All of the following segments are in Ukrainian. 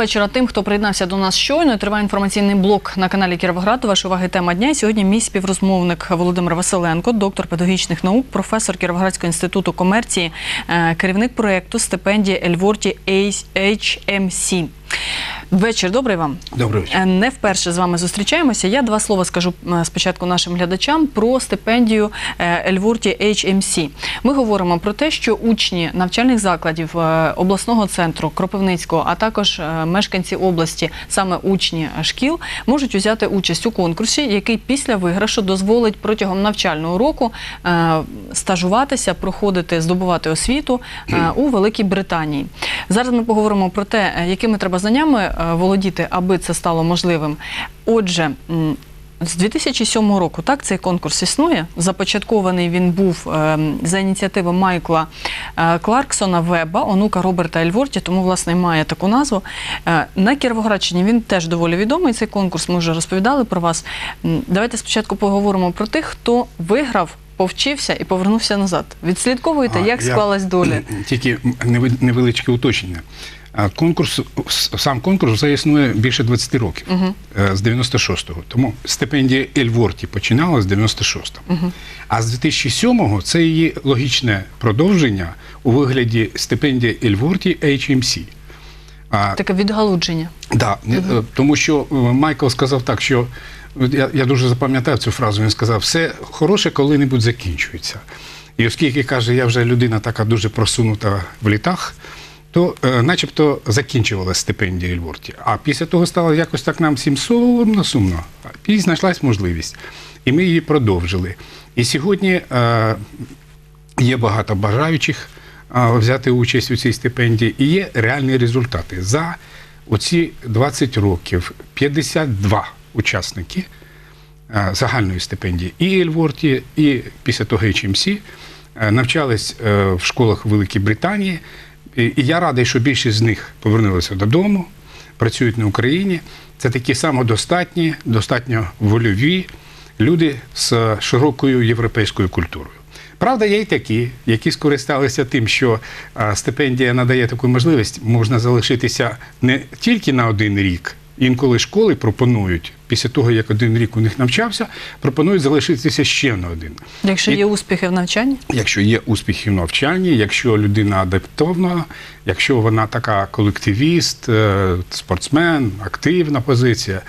вечора тим, хто приєднався до нас щойно. Триває інформаційний блок на каналі Кіровоград. Ваші уваги тема дня. Сьогодні мій співрозмовник Володимир Василенко, доктор педагогічних наук, професор Кіровоградського інституту комерції, е, керівник проєкту стипендії Ельворті HMC. Вечір добрий вам. Добрий вечір. Е, Не вперше з вами зустрічаємося. Я два слова скажу е, спочатку нашим глядачам про стипендію е, Ельворті HMC. Ми говоримо про те, що учні навчальних закладів обласного центру Кропивницького, а також мешканці області, саме учні шкіл, можуть взяти участь у конкурсі, який після виграшу дозволить протягом навчального року стажуватися, проходити, здобувати освіту у Великій Британії. Зараз ми поговоримо про те, якими треба знаннями володіти, аби це стало можливим. Отже, з 2007 року так цей конкурс існує. Започаткований він був е, за ініціативи Майкла е, Кларксона Веба, онука Роберта Ельворті, тому власне має таку назву. Е, на Кіровоградщині він теж доволі відомий. Цей конкурс ми вже розповідали про вас. Давайте спочатку поговоримо про тих, хто виграв, повчився і повернувся назад. Відслідковуєте, А, як я- склалась доля. Тільки невеличке уточнення. Конкурс, сам конкурс вже існує більше 20 років, е, з 96-го. Тому стипендія Ельворті починала з 96-го. А з 2007-го це її логічне продовження у вигляді стипендії Ельворті HMC. А, Таке відгалудження. Да, е, тому що е, Майкл сказав так, що я, я дуже запам'ятав цю фразу. Він сказав, все хороше коли-небудь закінчується. І оскільки каже, я вже людина така дуже просунута в літах, то е, начебто закінчувалася стипендія Ельворті. А після того стало якось так нам всім сумно, сумно. І знайшлась можливість. І ми її продовжили. І сьогодні е, є багато бажаючих взяти участь у цій стипендії, і є реальні результати. За оці 20 років 52 учасники загальної стипендії і Ельворті, і після того HMC е, навчались е, в школах Великій Британії. І я радий, що більшість з них повернулися додому, працюють на Україні. Це такі самодостатні, достатньо вольові люди з широкою європейською культурою. Правда, є й такі, які скористалися тим, що стипендія надає таку можливість, можна залишитися не тільки на один рік. Інколи школи пропонують, після того, як один рік у них навчався, пропонують залишитися ще на один. Якщо І- є успіхи в навчанні, Якщо є успіхи в навчанні, якщо людина адаптована, якщо вона така колективіст, е, спортсмен, активна позиція.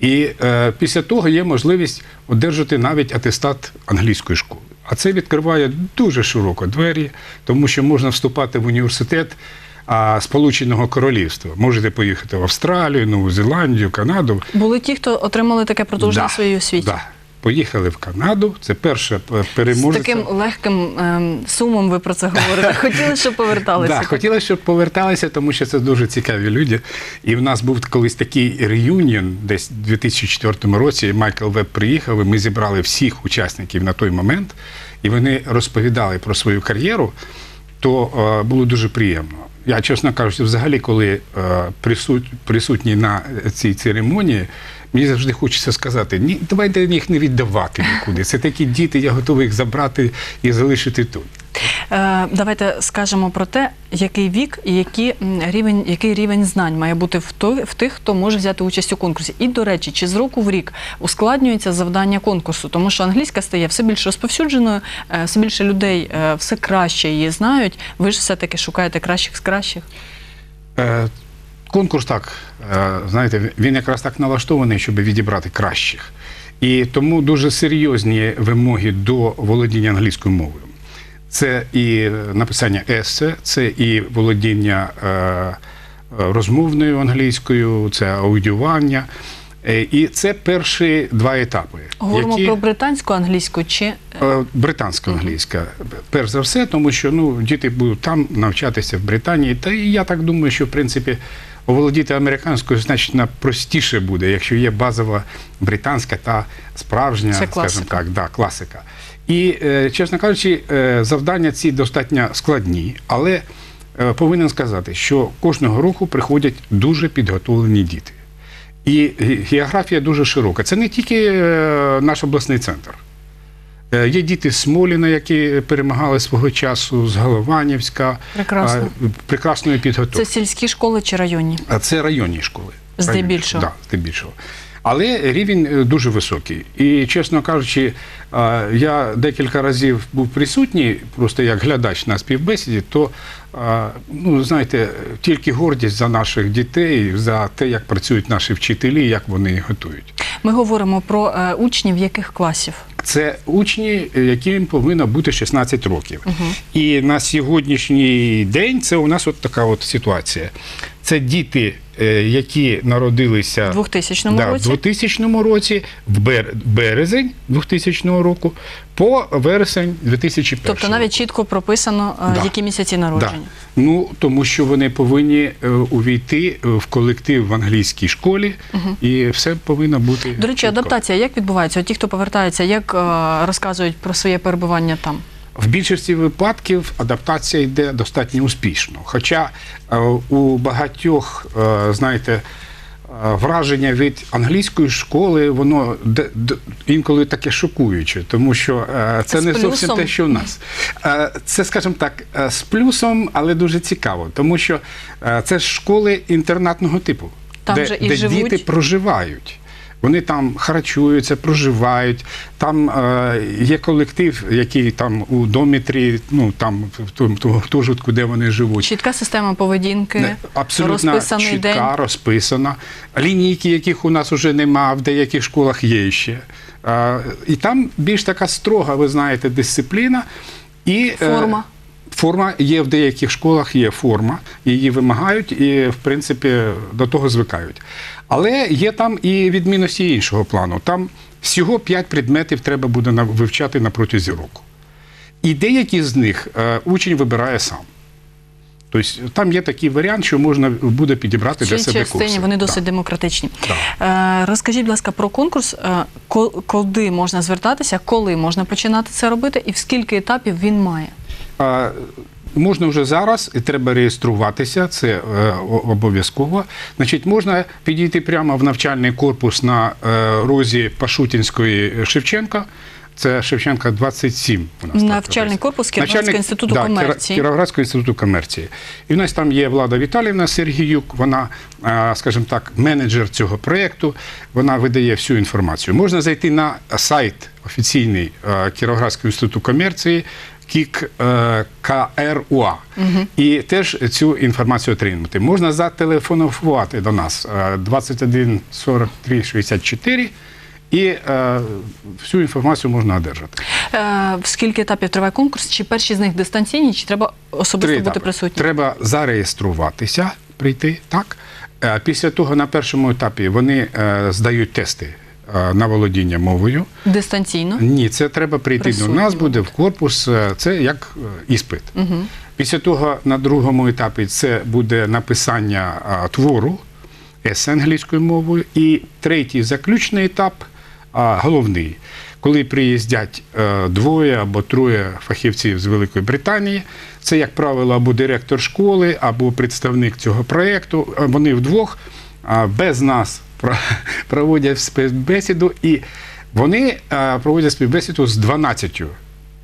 І е, після того є можливість одержати навіть атестат англійської школи. А це відкриває дуже широко двері, тому що можна вступати в університет а, Сполученого Королівства. Можете поїхати в Австралію, Нову Зеландію, Канаду. були ті, хто отримали таке продовження Да, своїй освіті. Да. Поїхали в Канаду. Це перша е, З таким легким ем, сумом ви про це говорите. Хотіли, щоб поверталися. Да, хотіли, щоб поверталися, тому що це дуже цікаві люди. І в нас був колись такий реюніон, десь у 2004 році. Майкл Веб приїхав, і ми зібрали всіх учасників на той момент, і вони розповідали про свою кар'єру, то е, було дуже приємно. Я, чесно кажучи, взагалі, коли е, присут, присутній на цій церемонії, мені завжди хочеться сказати: ні, давайте їх не віддавати нікуди. Це такі діти, я готовий їх забрати і залишити тут. Е, давайте скажемо про те, який вік і який рівень, який рівень знань має бути в, той, в тих, хто може взяти участь у конкурсі. І, до речі, чи з року в рік ускладнюється завдання конкурсу, тому що англійська стає все більш розповсюдженою, е, все більше людей е, все краще її знають. Ви ж все-таки шукаєте кращих з кращих. Е, Конкурс так, е, знаєте, він якраз так налаштований, щоб відібрати кращих. І тому дуже серйозні вимоги до володіння англійською мовою. Це і написання есе, це і володіння е, е, розмовною англійською, це аудіювання. Е, І це перші два етапи. Говоримо про британську англійську чи е, Е, Британська англійська, перш за все, тому що ну, діти будуть там навчатися в Британії. Та і я так думаю, що в принципі оволодіти американською значно простіше буде, якщо є базова британська та справжня, скажімо так, да, класика. І, е, чесно кажучи, е, завдання ці достатньо складні, але е, повинен сказати, що кожного року приходять дуже підготовлені діти. І географія дуже широка. Це не тільки наш обласний центр. Е, Є діти Смоліна, які перемагали свого часу, з Голованівська, Прекрасно. прекрасної підготовки. Це сільські школи чи районні? А це районні школи. Здебільшого. Так, да, здебільшого. Але рівень е, дуже високий. І, чесно кажучи, я декілька разів був присутній, просто як глядач на співбесіді, то, ну, знаєте, тільки гордість за наших дітей, за те, як працюють наші вчителі, як вони їх готують. Ми говоримо про е, учнів яких класів? Це учні, яким повинно бути 16 років. І на сьогоднішній день це у нас от така от ситуація. Це діти, е, які народилися В 2000 да, році? в 2000 році, в березень 2000 року, по вересень 2001 Тобто навіть чітко прописано, е, Да. які місяці Да. народження. Ну, тому що вони повинні е, увійти в колектив в англійській школі, і все повинно бути. До речі, чітко. адаптація як відбувається? Ті, хто повертаються, як розказують про своє перебування там? В більшості випадків адаптація йде достатньо успішно. Хоча е, у багатьох, е, знаєте, е, враження від англійської школи, воно інколи таке шокуюче, тому що це З не зовсім те, що в нас. Це, скажімо так, з плюсом, але дуже цікаво, тому що це школи інтернатного типу, Там де, же і де живуть. діти проживають. Вони там харчуються, проживають. Там е, є колектив, який там у домітрі, ну там в тому в гуртожитку, де вони живуть. Чітка система поведінки, Не, Абсолютно розписаний чітка, день. розписана. Лінійки, яких у нас вже нема, в деяких школах є ще. Е, і там більш така строга, ви знаєте, дисципліна. І, е, Форма. Форма є в деяких школах, є форма, її вимагають і, в принципі, до того звикають. Але є там і відмінності іншого плану. Там всього 5 предметів треба буде вивчати на протязі року. І деякі з них е, учень вибирає сам. Тобто там є такий варіант, що можна буде підібрати для себе частині курси. вони Да. досить демократичні. Е, розкажіть, будь ласка, про конкурс. Е, куди можна звертатися, коли можна починати це робити, і в скільки етапів він має? Можна вже зараз, і треба реєструватися, це е, обов'язково. Значить, можна підійти прямо в навчальний корпус на е, розі Пашутінської Шевченка. Це Шевченка 27 у нас. Навчальний написано. корпус Кіровоградського інституту да, комерції. Кіровоградського інституту комерції. І в нас там є Влада Віталівна Сергіюк, вона, е, скажімо так, менеджер цього проєкту, вона видає всю інформацію. Можна зайти на сайт офіційний е, Кіровоградського інституту комерції, КІК е, КРУА. І теж цю інформацію отримати. Можна зателефонувати до нас е, 21 43 64 і е, всю інформацію можна одержати. Е, скільки етапів триває конкурс? Чи перші з них дистанційні, чи треба особисто Три бути етапи. присутнім? Треба зареєструватися, прийти, так? Е, Після того на першому етапі вони е, здають тести на володіння мовою. Дистанційно. Ні, це треба прийти до нас, буде в корпус, е, це як е, іспит. Угу. Після того на другому етапі це буде написання твору есе англійською мовою. І третій заключний етап, головний, коли приїздять е, двоє або троє фахівців з Великої Британії. Це, як правило, або директор школи, або представник цього проєкту. Е, Вони вдвох без нас проводять співбесіду, і вони е, проводять співбесіду з 12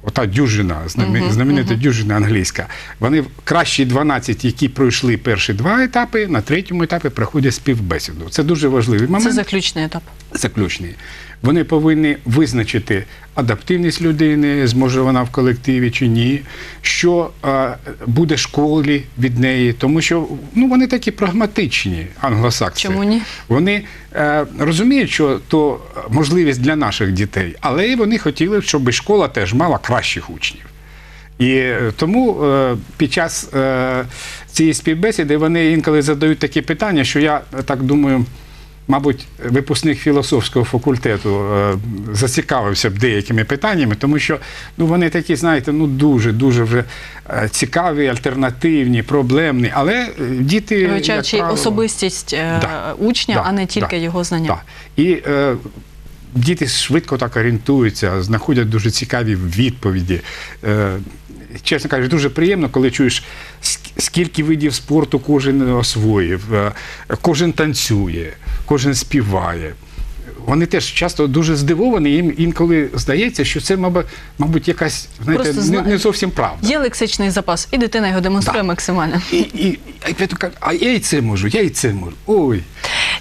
Ота дюжина, знамени- знаменита дюжина англійська. Вони кращі 12, які пройшли перші два етапи, на третьому етапі проходять співбесіду. Це дуже важливий момент Це заключний етап. заключний. Вони повинні визначити адаптивність людини, зможе вона в колективі чи ні, що е, буде школі від неї, тому що ну, вони такі прагматичні, англосакси. Чому ні? Вони е, розуміють, що то можливість для наших дітей, але і вони хотіли, щоб школа теж мала кращих учнів. І е, тому е, під час цієї співбесіди вони інколи задають такі питання, що я так думаю, мабуть, випускник філософського факультету е, зацікавився б деякими питаннями, тому що ну, вони такі, знаєте, ну дуже дуже вже е, цікаві, альтернативні, проблемні. Але е, діти як Вивчаючи правило, особистість Да. учня, Да, а не тільки да, його знання. Так. І е, діти швидко так орієнтуються, знаходять дуже цікаві відповіді. Е, чесно кажучи, дуже приємно, коли чуєш, скільки видів спорту кожен освоїв, е, кожен танцює, кожен співає. вони теж часто дуже здивовані. Їм інколи здається, що це, мабуть, якась знаєте, не, не зовсім правда. Є лексичний запас, і дитина його демонструє Да. максимально. І, і, я а я і це можу, я і це можу. Ой.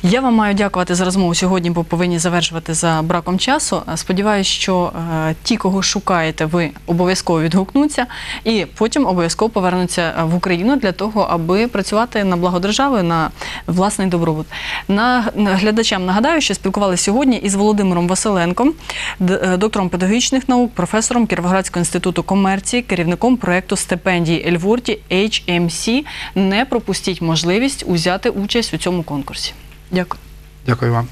Я вам маю дякувати за розмову сьогодні, бо повинні завершувати за браком часу. Сподіваюсь, що е, ті, кого шукаєте, ви обов'язково відгукнуться і потім обов'язково повернуться е, в Україну для того, аби працювати на благо держави, на власний добробут. На глядачам нагадаю, що спілкувалися сьогодні із Володимиром Василенком, е, доктором педагогічних наук, професором Кіровоградського інституту комерції, керівником проекту стипендії Ельворті HMC. Не пропустіть можливість узяти участь у цьому конкурсі. Дякую. Дякую вам.